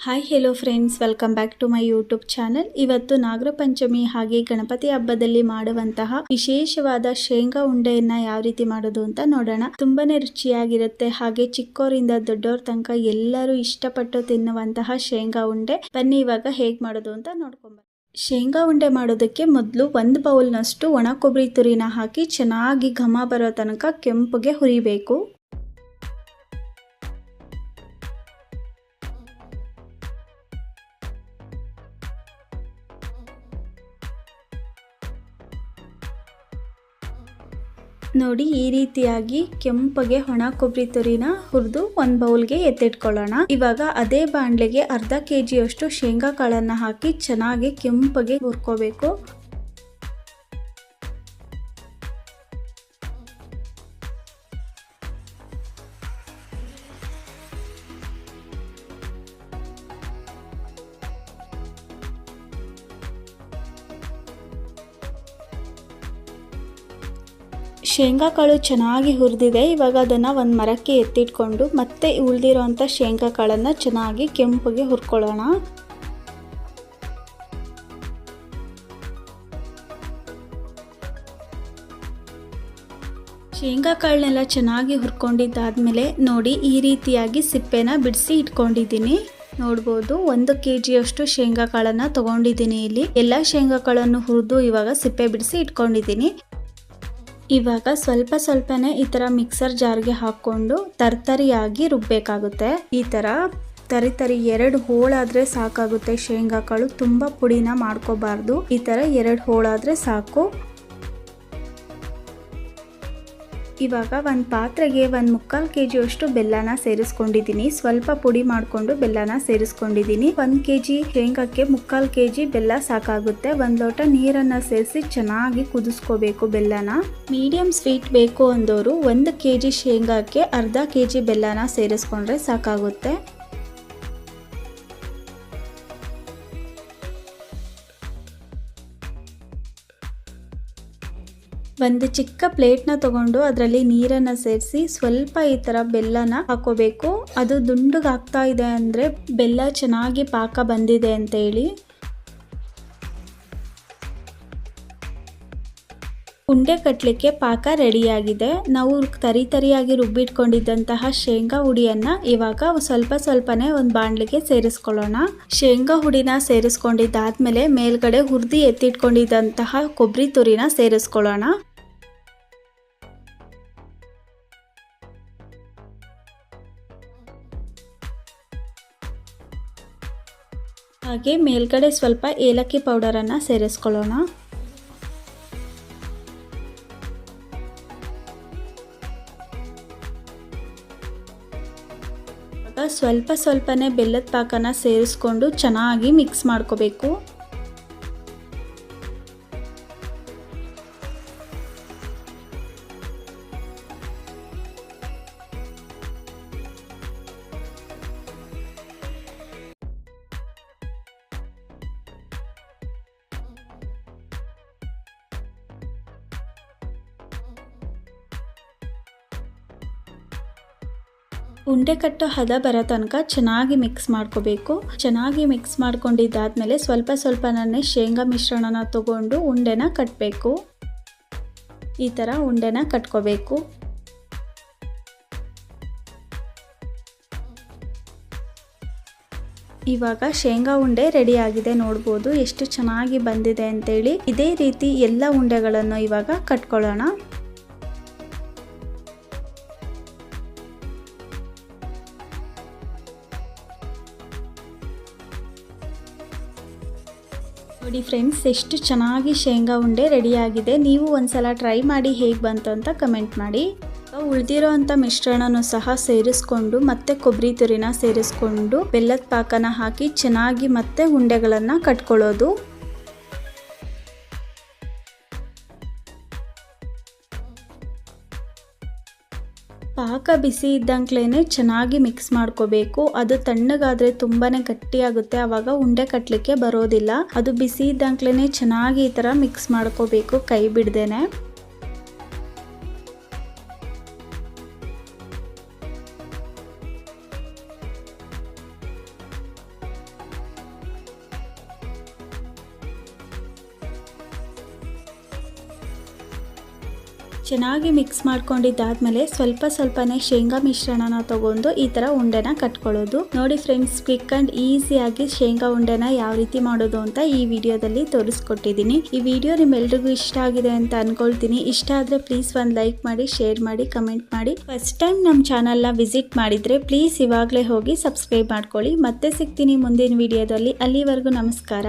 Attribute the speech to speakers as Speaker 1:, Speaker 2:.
Speaker 1: Hi hello friends welcome back to my YouTube channel ಇವತ್ತು ನಾಗರ ಪಂಚಮಿ ಹಾಗೆ ಗಣಪತಿ ಹಬ್ಬದಲ್ಲಿ ಮಾಡುವಂತಹ ವಿಶೇಷವಾದ ಶೇಂಗಾ ಉಂಡೆಯನ್ನ ಯಾವ ರೀತಿ ಮಾಡೋದು ಅಂತ ನೋಡೋಣ. ತುಂಬಾನೇ ರುಚಿಯಾಗಿರುತ್ತೆ. ಹಾಗೆ ಚಿಕ್ಕೋರಿಂದ ದೊಡ್ಡವ್ರ ತನಕ ಎಲ್ಲರೂ ಇಷ್ಟಪಟ್ಟು ತಿನ್ನುವಂತಹ ಶೇಂಗಾ ಉಂಡೆ. ಬನ್ನಿ ಇವಾಗ ಹೇಗ್ ಮಾಡೋದು ಅಂತ ನೋಡ್ಕೊಂಬ ಶೇಂಗಾ ಉಂಡೆ ಮಾಡೋದಕ್ಕೆ ಮೊದಲು ಒಂದು ಬೌಲ್ನಷ್ಟು ಒಣ ಕೊಬ್ಬರಿ ತುರಿನ ಹಾಕಿ ಚೆನ್ನಾಗಿ ಘಮ ಬರೋ ತನಕ ಕೆಂಪುಗೆ ಹುರಿಬೇಕು. ನೋಡಿ ಈ ರೀತಿಯಾಗಿ ಕೆಂಪಗೆ ಒಣ ಕೊಬ್ಬರಿ ತುರಿನ ಹುರಿದು ಒಂದು ಬೌಲ್ಗೆ ಎತ್ತಿಟ್ಕೊಳ್ಳೋಣ. ಇವಾಗ ಅದೇ ಬಾಂಡ್ಲೆಗೆ ಅರ್ಧ ಕೆ ಜಿಯಷ್ಟು ಶೇಂಗಾ ಕಾಳನ್ನ ಹಾಕಿ ಚೆನ್ನಾಗಿ ಕೆಂಪಗೆ ಹುರ್ಕೋಬೇಕು. ಶೇಂಗಾ ಕಾಳು ಚೆನ್ನಾಗಿ ಹುರಿದಿದೆ. ಇವಾಗ ಅದನ್ನು ಒಂದು ಮರಕ್ಕೆ ಎತ್ತಿಟ್ಕೊಂಡು ಮತ್ತೆ ಉಳಿದಿರೋ ಶೇಂಗಾಕಾಳನ್ನು ಶೇಂಗಾ ಚೆನ್ನಾಗಿ ಕೆಂಪಗೆ ಹುರ್ಕೊಳ್ಳೋಣ. ಶೇಂಗಾ ಕಾಳನ್ನೆಲ್ಲ ಚೆನ್ನಾಗಿ ಹುರ್ಕೊಂಡಿದ್ದಾದ್ಮೇಲೆ ನೋಡಿ ಈ ರೀತಿಯಾಗಿ ಸಿಪ್ಪೆನ ಬಿಡಿಸಿ ಇಟ್ಕೊಂಡಿದ್ದೀನಿ. ನೋಡ್ಬೋದು ಒಂದು ಕೆ ಜಿಯಷ್ಟು ಶೇಂಗಾಕಾಳನ್ನು ತಗೊಂಡಿದ್ದೀನಿ ಇಲ್ಲಿ. ಎಲ್ಲ ಶೇಂಗಾ ಕಾಳನ್ನು ಹುರಿದು ಇವಾಗ ಸಿಪ್ಪೆ ಬಿಡಿಸಿ ಇಟ್ಕೊಂಡಿದ್ದೀನಿ. ಇವಾಗ ಸ್ವಲ್ಪ ಸ್ವಲ್ಪನೇ ಈ ಥರ ಮಿಕ್ಸರ್ ಜಾರ್ಗೆ ಹಾಕ್ಕೊಂಡು ತರ್ತರಿಯಾಗಿ ರುಬ್ಬೇಕಾಗುತ್ತೆ. ಈ ಥರ ತರಿ ತರಿ ಎರಡು ಹೋಳಾದರೆ ಸಾಕಾಗುತ್ತೆ. ಶೇಂಗಾ ಕಾಳು ತುಂಬ ಪುಡಿನ ಮಾಡ್ಕೋಬಾರ್ದು. ಈ ಥರ ಎರಡು ಹೋಳಾದರೆ ಸಾಕು. ಇವಾಗ ಒಂದು ಪಾತ್ರೆಗೆ ಒಂದು ಮುಕ್ಕಾಲು ಕೆ ಜಿಯಷ್ಟು ಬೆಲ್ಲನ ಸೇರಿಸ್ಕೊಂಡಿದ್ದೀನಿ ಸ್ವಲ್ಪ ಪುಡಿ ಮಾಡಿಕೊಂಡು ಬೆಲ್ಲನ ಸೇರಿಸ್ಕೊಂಡಿದ್ದೀನಿ ಒಂದು ಕೆ ಜಿ ಶೇಂಗಕ್ಕೆ ಮುಕ್ಕಾಲು ಕೆ ಜಿ ಬೆಲ್ಲ ಸಾಕಾಗುತ್ತೆ. ಒಂದು ಲೋಟ ನೀರನ್ನು ಸೇರಿಸಿ ಚೆನ್ನಾಗಿ ಕುದಿಸ್ಕೋಬೇಕು ಬೆಲ್ಲನ. ಮೀಡಿಯಂ ಸ್ವೀಟ್ ಬೇಕು ಅಂದವರು ಒಂದು ಕೆ ಜಿ ಶೇಂಗಾಕ್ಕೆ ಅರ್ಧ ಕೆ ಜಿ ಬೆಲ್ಲನ ಸೇರಿಸ್ಕೊಂಡ್ರೆ ಸಾಕಾಗುತ್ತೆ. ಒಂದು ಚಿಕ್ಕ ಪ್ಲೇಟ್ನ ತಗೊಂಡು ಅದರಲ್ಲಿ ನೀರನ್ನು ಸೇರಿಸಿ ಸ್ವಲ್ಪ ಈ ಥರ ಬೆಲ್ಲನ ಹಾಕೋಬೇಕು. ಅದು ದುಂಡುಗಾಗ್ತಾ ಇದೆ ಅಂದರೆ ಬೆಲ್ಲ ಚೆನ್ನಾಗಿ ಪಾಕ ಬಂದಿದೆ ಅಂತ ಹೇಳಿ ಉಂಡೆ ಕಟ್ಟಲಿಕ್ಕೆ ಪಾಕ ರೆಡಿಯಾಗಿದೆ. ನಾವು ತರಿ ತರಿಯಾಗಿ ರುಬ್ಬಿಟ್ಕೊಂಡಿದ್ದಂತಹ ಶೇಂಗಾ ಹುಡಿಯನ್ನು ಇವಾಗ ಸ್ವಲ್ಪ ಸ್ವಲ್ಪನೇ ಒಂದು ಬಾಣಲಿಗೆ ಸೇರಿಸ್ಕೊಳ್ಳೋಣ. ಶೇಂಗಾ ಹುಡಿನ ಸೇರಿಸ್ಕೊಂಡಿದ್ದಾದ್ಮೇಲೆ ಮೇಲ್ಗಡೆ ಹುರಿದಿ ಎತ್ತಿಟ್ಕೊಂಡಿದ್ದಂತಹ ಕೊಬ್ಬರಿ ತುರಿನ ಸೇರಿಸ್ಕೊಳ್ಳೋಣ. ಹಾಗೆ ಮೇಲ್ಗಡೆ ಸ್ವಲ್ಪ ಏಲಕ್ಕಿ ಪೌಡರನ್ನು ಸೇರಿಸ್ಕೊಳ್ಳೋಣ. ಸ್ವಲ್ಪ ಸ್ವಲ್ಪನೇ ಬೆಲ್ಲದ ಪಾಕನ ಸೇರಿಸ್ಕೊಂಡು ಚೆನ್ನಾಗಿ ಮಿಕ್ಸ್ ಮಾಡ್ಕೋಬೇಕು. ಉಂಡೆ ಕಟ್ಟೋ ಹದ ಬರೋ ತನಕ ಚೆನ್ನಾಗಿ ಮಿಕ್ಸ್ ಮಾಡ್ಕೋಬೇಕು. ಚೆನ್ನಾಗಿ ಮಿಕ್ಸ್ ಮಾಡ್ಕೊಂಡಿದ್ದಾದ್ಮೇಲೆ ಸ್ವಲ್ಪ ಸ್ವಲ್ಪ ನನ್ನೇ ಶೇಂಗಾ ಮಿಶ್ರಣನ ತಗೊಂಡು ಉಂಡೆನ ಕಟ್ಟಬೇಕು ಈ ಥರ ಉಂಡೆನ ಕಟ್ಕೋಬೇಕು. ಇವಾಗ ಶೇಂಗಾ ಉಂಡೆ ರೆಡಿ ಆಗಿದೆ ನೋಡ್ಬೋದು. ಎಷ್ಟು ಚೆನ್ನಾಗಿ ಬಂದಿದೆ ಅಂತೇಳಿ. ಇದೇ ರೀತಿ ಎಲ್ಲ ಉಂಡೆಗಳನ್ನು ಇವಾಗ ಕಟ್ಕೊಳ್ಳೋಣ. ನೋಡಿ ಫ್ರೆಂಡ್ಸ್ ಎಷ್ಟು ಚೆನ್ನಾಗಿ ಶೇಂಗಾ ಉಂಡೆ ರೆಡಿಯಾಗಿದೆ. ನೀವು ಒಂದ್ಸಲ ಟ್ರೈ ಮಾಡಿ ಹೇಗೆ ಬಂತು ಅಂತ ಕಮೆಂಟ್ ಮಾಡಿ. ಉಳಿದಿರೋ ಅಂಥ ಮಿಶ್ರಣನೂ ಸಹ ಸೇರಿಸ್ಕೊಂಡು, ಮತ್ತೆ ಕೊಬ್ಬರಿ ತುರಿನ ಸೇರಿಸ್ಕೊಂಡು, ಬೆಲ್ಲದ ಪಾಕನ ಹಾಕಿ ಚೆನ್ನಾಗಿ ಮತ್ತೆ ಉಂಡೆಗಳನ್ನು ಕಟ್ಕೊಳ್ಳೋದು. ಪಾಕ ಬಿಸಿ ಇದ್ದಂಕ್ಲೇ ಚೆನ್ನಾಗಿ ಮಿಕ್ಸ್ ಮಾಡ್ಕೋಬೇಕು. ಅದು ತಣ್ಣಗಾದ್ರೆ ತುಂಬಾನೇ ಗಟ್ಟಿಯಾಗುತ್ತೆ. ಆವಾಗ ಉಂಡೆ ಕಟ್ಟಲಿಕ್ಕೆ ಬರೋದಿಲ್ಲ. ಅದು ಬಿಸಿ ಇದ್ದಂಕ್ಲೇ ಚೆನ್ನಾಗಿ ಈ ಥರ ಮಿಕ್ಸ್ ಮಾಡ್ಕೋಬೇಕು ಕೈ ಬಿಡ್ದೇನೆ. ಚೆನ್ನಾಗಿ ಮಿಕ್ಸ್ ಮಾಡ್ಕೊಂಡಿದ್ದಾದ್ಮೇಲೆ ಸ್ವಲ್ಪ ಸ್ವಲ್ಪನೇ ಶೇಂಗಾ ಮಿಶ್ರಣನ ತಗೊಂಡು ಈ ತರ ಉಂಡೆನ ಕಟ್ಕೊಳ್ಳೋದು. ನೋಡಿ ಫ್ರೆಂಡ್ಸ್ ಕ್ವಿಕ್ ಅಂಡ್ ಈಸಿಯಾಗಿ ಶೇಂಗಾ ಉಂಡೆನ ಯಾವ ರೀತಿ ಮಾಡೋದು ಅಂತ ಈ ವಿಡಿಯೋದಲ್ಲಿ ತೋರಿಸ್ಕೊಟ್ಟಿದ್ದೀನಿ. ಈ ವಿಡಿಯೋ ನಿಮ್ಮೆಲ್ರಿಗೂ ಇಷ್ಟ ಆಗಿದೆ ಅಂತ ಅನ್ಕೊಳ್ತೀನಿ. ಇಷ್ಟ ಆದ್ರೆ ಪ್ಲೀಸ್ ಒಂದು ಲೈಕ್ ಮಾಡಿ ಶೇರ್ ಮಾಡಿ ಕಮೆಂಟ್ ಮಾಡಿ. ಫಸ್ಟ್ ಟೈಮ್ ನಮ್ಮ ಚಾನಲ್ನ ವಿಸಿಟ್ ಮಾಡಿದ್ರೆ ಪ್ಲೀಸ್ ಇವಾಗಲೇ ಹೋಗಿ ಸಬ್ಸ್ಕ್ರೈಬ್ ಮಾಡ್ಕೊಳ್ಳಿ. ಮತ್ತೆ ಸಿಗ್ತೀನಿ ಮುಂದಿನ ವಿಡಿಯೋದಲ್ಲಿ. ಅಲ್ಲಿವರೆಗೂ ನಮಸ್ಕಾರ.